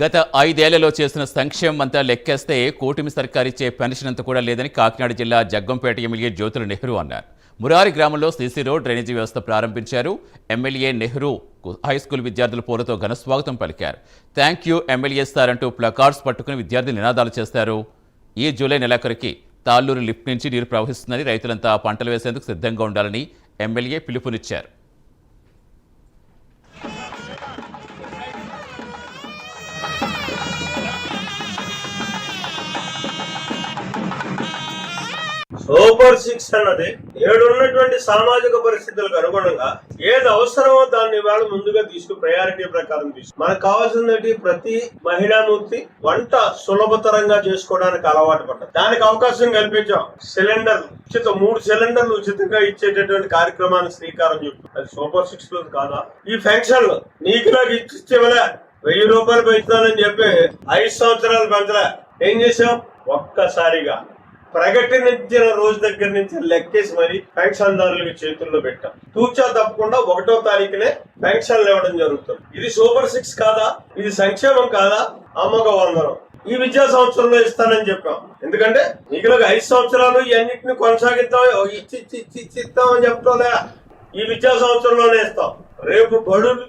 గత ఐదేళ్ళలో చేసిన సంక్షేమం అంతా లెక్కేస్తే కూటమి సర్కార్ ఇచ్చే పెన్షన్ అంత కూడా లేదని కాకినాడ జిల్లా జగ్గంపేట ఎమ్మెల్యే జ్యోతుల నెహ్రూ అన్నారు. మురారి గ్రామంలో సీసీ రోడ్ డ్రైనేజీ వ్యవస్థ ప్రారంభించారు. ఎమ్మెల్యే నెహ్రూ హై స్కూల్ విద్యార్థుల పూలతో ఘన స్వాగతం పలికారు. థ్యాంక్ యూ ఎమ్మెల్యే సార్ అంటూ ప్లకార్డ్స్ పట్టుకుని విద్యార్థులు నినాదాలు చేస్తారు. ఈ జూలై నెలాఖరికి తాళ్ళూరు లిఫ్ట్ నుంచి నీరు ప్రవహిస్తుందని రైతులంతా పంటలు వేసేందుకు సిద్ధంగా ఉండాలని ఎమ్మెల్యే పిలుపునిచ్చారు. సూపర్ సిక్స్ అన్నది. ఏడున్నటువంటి సామాజిక పరిస్థితులకు అనుగుణంగా ఏది అవసరమో దాన్ని వాళ్ళు ముందుగా తీసుకు ప్రయారిటీ ప్రకారం తీసుకు. మనకు కావాల్సింది ప్రతి మహిళామూర్తి వంట సులభతరంగా చేసుకోవడానికి అలవాటు పడ్డారు దానికి అవకాశం కల్పించాం. సిలిండర్ ఉచిత మూడు సిలిండర్లు ఉచితంగా ఇచ్చేటటువంటి కార్యక్రమాన్ని శ్రీకారం చుట్టూ. అది సూపర్ సిక్స్లో కాదా? ఈ పెన్షన్లు నీకు నాకు ఇచ్చివలే వెయ్యి రూపాయలు పెంచుతానని చెప్పి ఐదు సంవత్సరాలు పెంచలే. ఏం చేసాం ఒక్కసారిగా ప్రకటించిన రోజు దగ్గర నుంచి లెక్కేసి మరి పెన్షన్దారులకి చేతుల్లో పెట్టాం. తూచా తప్పకుండా ఒకటో తారీఖునే పెన్షన్లు ఇవ్వడం జరుగుతుంది. ఇది సూపర్ సిక్స్ కాదా? ఇది సంక్షేమం కాదా? అమ్మక వందనం. ఈ విద్యా సంవత్సరంలో ఇస్తానని చెప్పాం. ఎందుకంటే మిగిలిన ఐదు సంవత్సరాలు ఇవన్నింటిని కొనసాగిద్దాం ఇచ్చి ఇచ్చి ఇచ్చి ఇచ్చి ఇస్తామని చెప్తాలే ఈ విద్యా సంవత్సరంలోనే ఇస్తాం. రేపు బడులు